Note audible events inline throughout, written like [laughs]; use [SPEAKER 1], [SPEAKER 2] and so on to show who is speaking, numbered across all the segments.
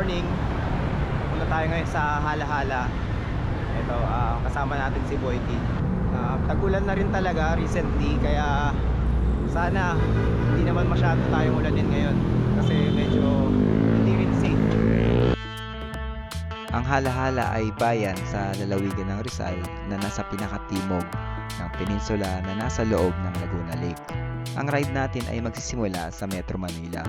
[SPEAKER 1] morning. Punta tayo ngayon sa Halahala. Ito, ah, kasama natin si Boyki. Ah, tag-ulan na rin talaga recently kaya sana hindi naman masyado tayong ulanin ngayon kasi medyo hindi rin safe.
[SPEAKER 2] Ang Halahala ay bayan sa lalawigan ng Rizal na nasa pinakatimog ng peninsula na nasa loob ng Laguna Lake. Ang ride natin ay magsisimula sa Metro Manila.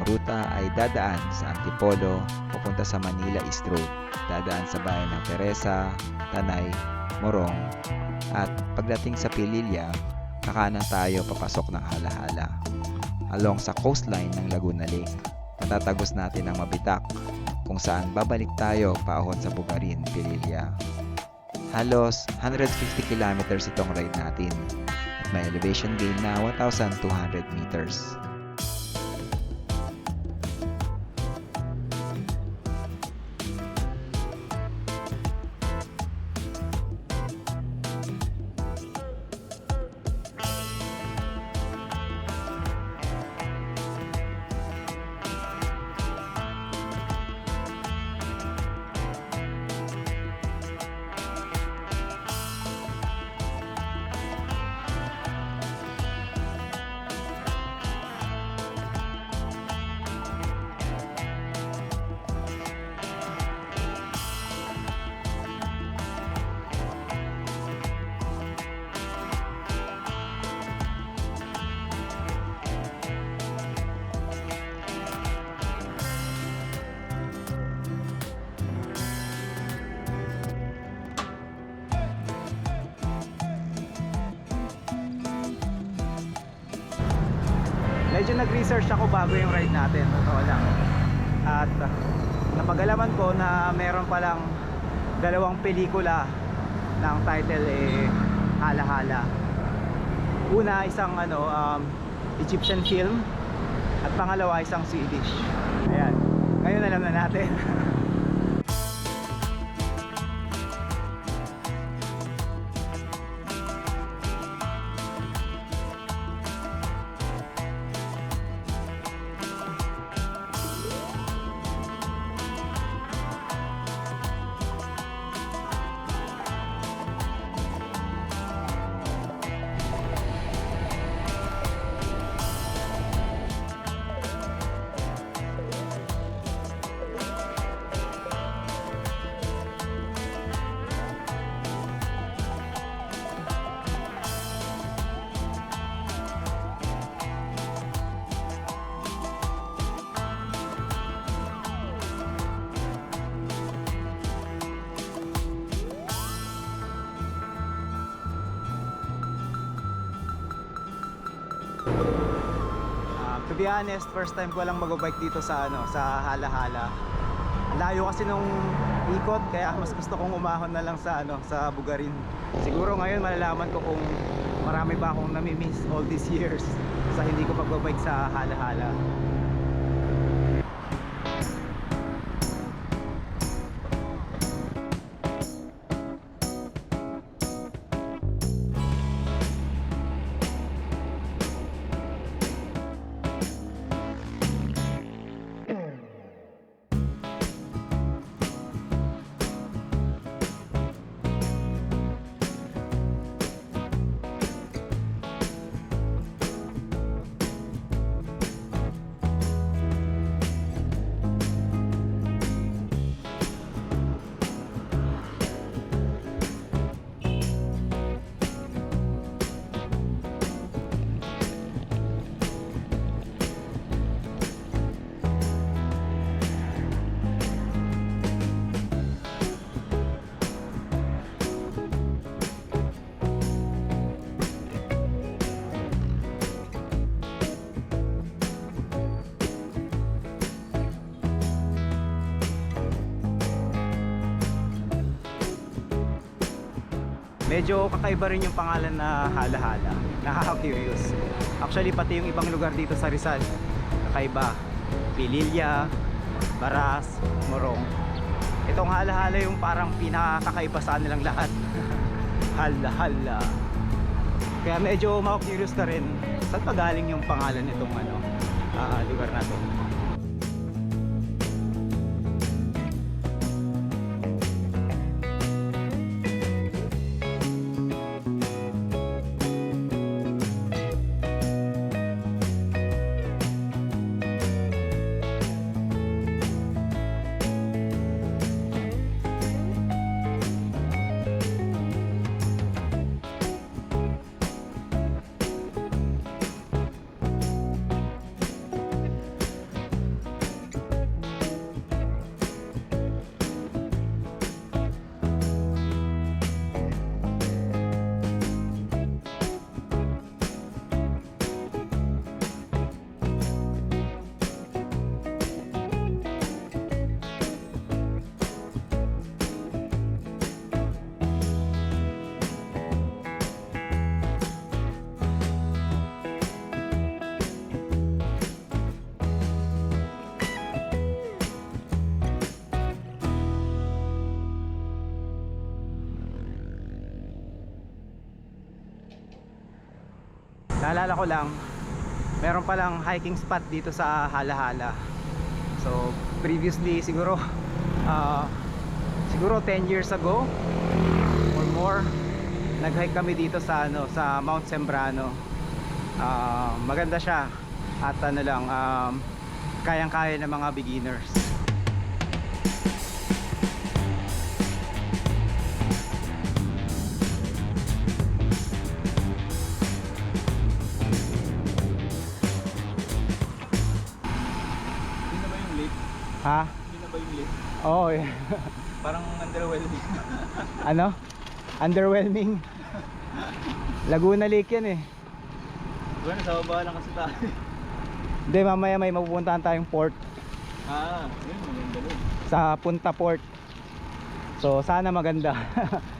[SPEAKER 2] Ang ruta ay dadaan sa Antipolo papunta sa Manila East Road, dadaan sa bayan ng Teresa, Tanay, Morong, at pagdating sa Pililya, kakanan tayo papasok ng Halahala. Along sa coastline ng Laguna Lake, matatagos natin ang Mabitak kung saan babalik tayo paahon sa Bugarin, Pililya. Halos 150 kilometers itong ride natin at may elevation gain na 1,200 meters.
[SPEAKER 1] Nag-research ako bago yung ride natin, totoo lang. At uh, napagalaman ko na meron palang dalawang pelikula ng title eh Hala-Hala. Una isang ano um, Egyptian film at pangalawa isang Swedish. Ayan. Ngayon alam na natin. [laughs] Ah, to be honest, first time ko lang mag-bike dito sa ano, sa Hala-Hala. Layo kasi nung ikot kaya mas gusto kong umahon na lang sa ano, sa Bugarin. Siguro ngayon malalaman ko kung marami ba akong nami-miss all these years sa hindi ko pagbabike sa Hala-Hala. Medyo kakaiba rin yung pangalan na Hala-Hala. [laughs] Nakaka-curious. Actually, pati yung ibang lugar dito sa Rizal, kakaiba. Pililya, Baras, Morong. Itong Hala-Hala yung parang pinakakaiba sa nilang lahat. [laughs] Hala-Hala. Kaya medyo maka-curious ka rin saan pa galing yung pangalan nitong ano, ah, lugar na to. Naalala ko lang meron palang hiking spot dito sa Halahala. So previously siguro ah, siguro 10 years ago or more nag-hike kami dito sa ano sa Mount Sembrano. Ah, maganda siya at ano lang um, kayang-kaya ng mga beginners ha
[SPEAKER 3] Hindi na ba yung late?
[SPEAKER 1] oo eh.
[SPEAKER 3] Parang underwhelming. [laughs]
[SPEAKER 1] ano underwhelming Laguna Lake yan eh
[SPEAKER 3] bueno, sa baba lang kasi tayo.
[SPEAKER 1] hindi mamaya may mapupuntahan tayong port
[SPEAKER 3] ah, yun, maganda doon.
[SPEAKER 1] sa Punta Port so sana maganda [laughs]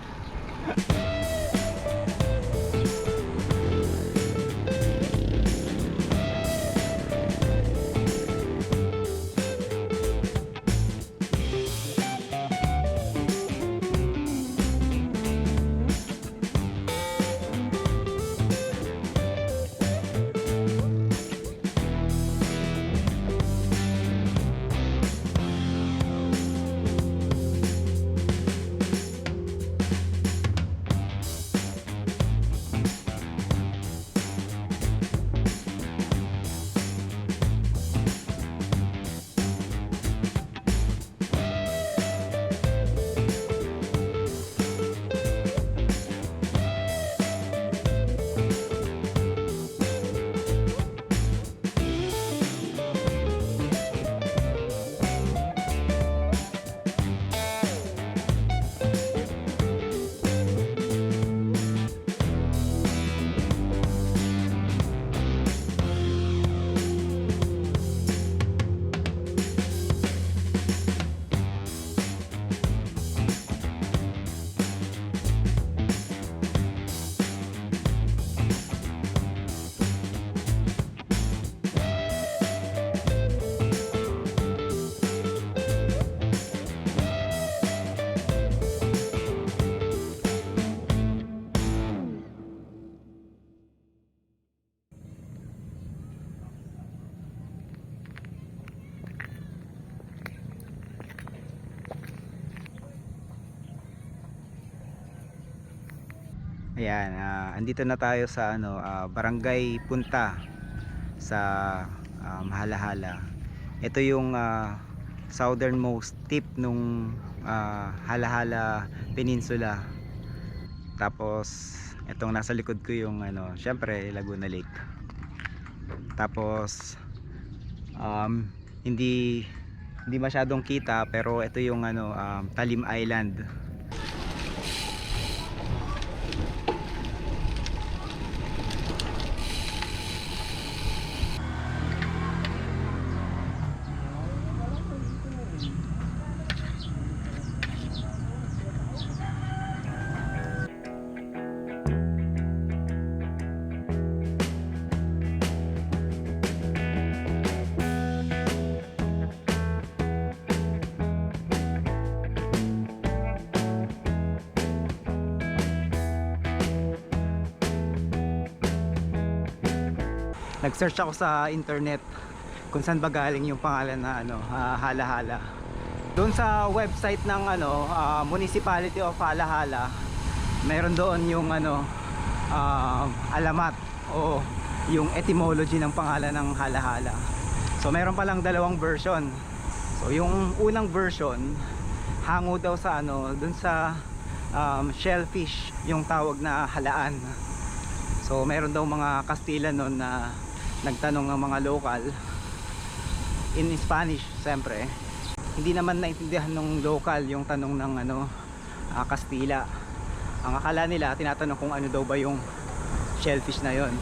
[SPEAKER 1] Ayan, ah, andito na tayo sa ano, ah, Barangay Punta sa um, Halahala. Ito yung ah, southernmost tip nung ah, Halahala Peninsula. Tapos itong nasa likod ko yung ano, syempre Laguna Lake. Tapos um, hindi hindi masyadong kita pero ito yung ano um, Talim Island. Nag-search ako sa internet kung saan ba galing yung pangalan na ano, ah, Halahala. Doon sa website ng ano, ah, Municipality of Halahala, meron doon yung ano, ah, alamat o yung etymology ng pangalan ng Halahala. So meron palang dalawang version. So yung unang version, hango daw sa ano, doon sa um, shellfish, yung tawag na halaan. So meron daw mga Kastila noon na nagtanong ng mga local. In Spanish siyempre. Hindi naman naintindihan ng local yung tanong ng ano ah, Kastila. Ang akala nila tinatanong kung ano daw ba yung shellfish na yon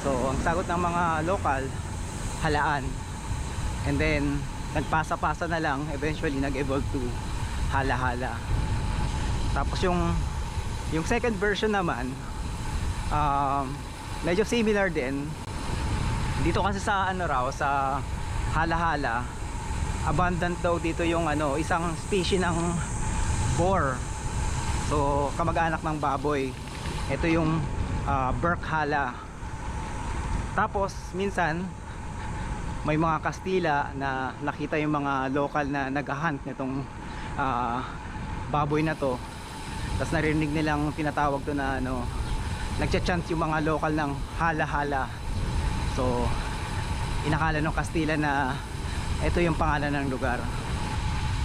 [SPEAKER 1] so ang sagot ng mga local halaan. And then nagpasa-pasa na lang eventually nag-evolve to hala-hala. Tapos yung yung second version naman um, medyo similar din dito kasi sa ano raw sa halahala abundant daw dito yung ano isang species ng boar so kamag-anak ng baboy ito yung uh, Burkhala Tapos minsan may mga Kastila na nakita yung mga local na nag-hunt nitong ah, baboy na to. Tapos narinig nilang tinatawag to na ano, nagcha-chant yung mga local ng hala-hala. So inakala ng Kastila na ito yung pangalan ng lugar.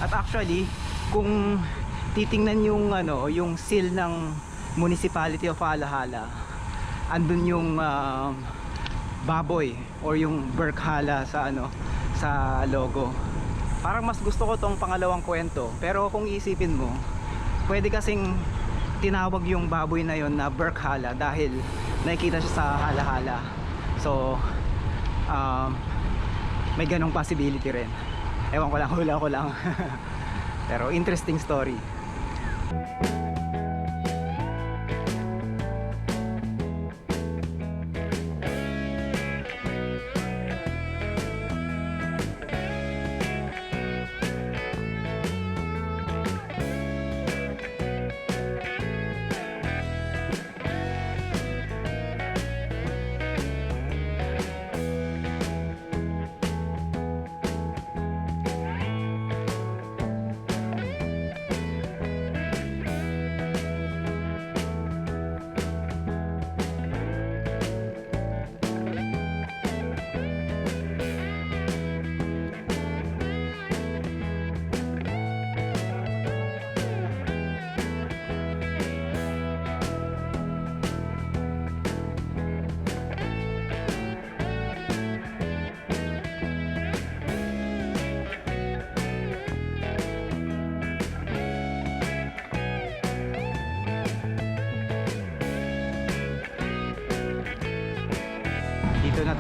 [SPEAKER 1] At actually, kung titingnan yung ano, yung seal ng Municipality of Alahala, andun yung um, baboy or yung Berkhala sa ano, sa logo. Parang mas gusto ko tong pangalawang kwento, pero kung isipin mo, pwede kasing tinawag yung baboy na yon na Berkhala dahil nakikita siya sa halahala. So, um, may ganong possibility rin. Ewan ko lang, [laughs] hula ko lang. Pero interesting story.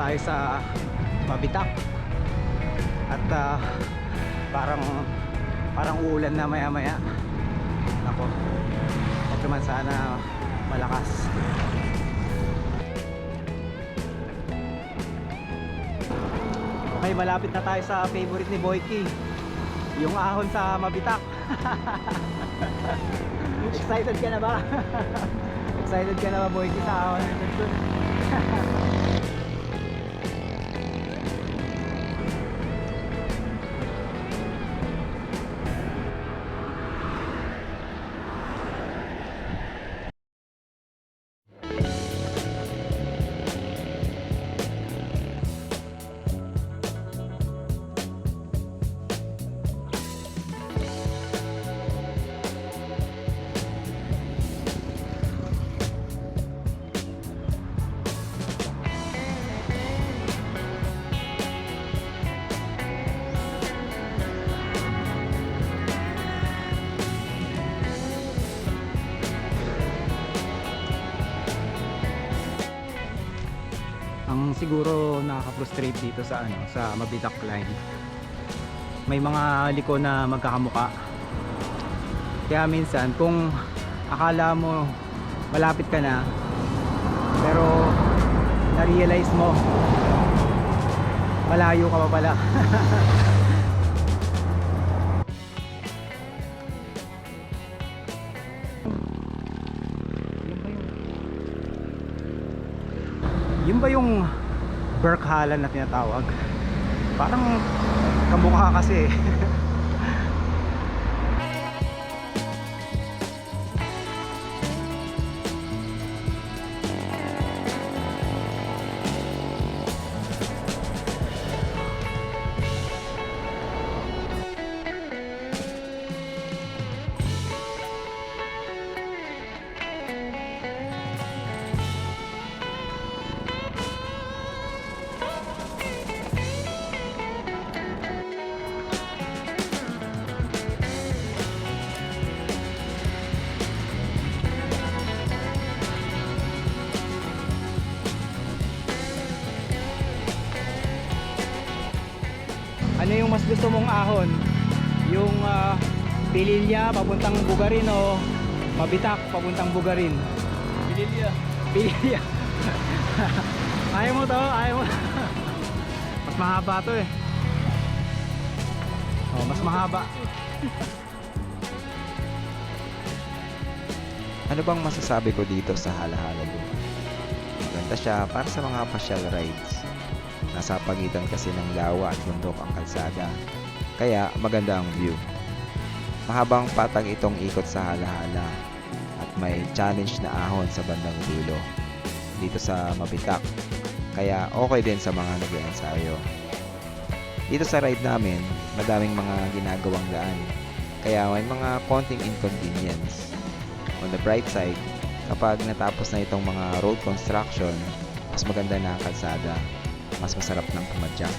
[SPEAKER 1] Tayo sa Mabitak. At ah, parang parang uulan na maya maya. Ako. Huwag naman sana malakas. Okay, malapit na tayo sa favorite ni Boyki. Yung ahon sa Mabitak. [laughs] Excited ka na ba? [laughs] Excited ka na ba Boyki sa ahon? [laughs] siguro nakaka-frustrate dito sa ano sa Mabitak line. May mga liko na magkakamuka kaya minsan kung akala mo malapit ka na pero na-realize mo malayo ka pa pala. [laughs] Yun ba yung Berkhala na tinatawag? Parang kamukha kasi eh. [laughs] gusto mong ahon? Yung ah, Pililya papuntang Bugarin o Mabitak papuntang Bugarin?
[SPEAKER 3] Pililya.
[SPEAKER 1] Pililya. [laughs] ayaw mo to? Ayaw mo? [laughs] mas mahaba to eh. Oh, mas mahaba. [laughs]
[SPEAKER 2] Ano bang masasabi ko dito sa halahala lugar? perfecta siya para sa mga pasyal rides. Nasa pagitan kasi ng lawa at bundok ang kalsada, kaya maganda ang view. Mahabang patag itong ikot sa halahala at may challenge na ahon sa bandang dulo dito sa Mabitak, kaya okay din sa mga nag-ensayo. Dito sa ride namin, madaming mga ginagawang daan, kaya may mga konting inconvenience. On the bright side, kapag natapos na itong mga road construction, mas maganda na ang kalsada, mas masarap ng pumadyak.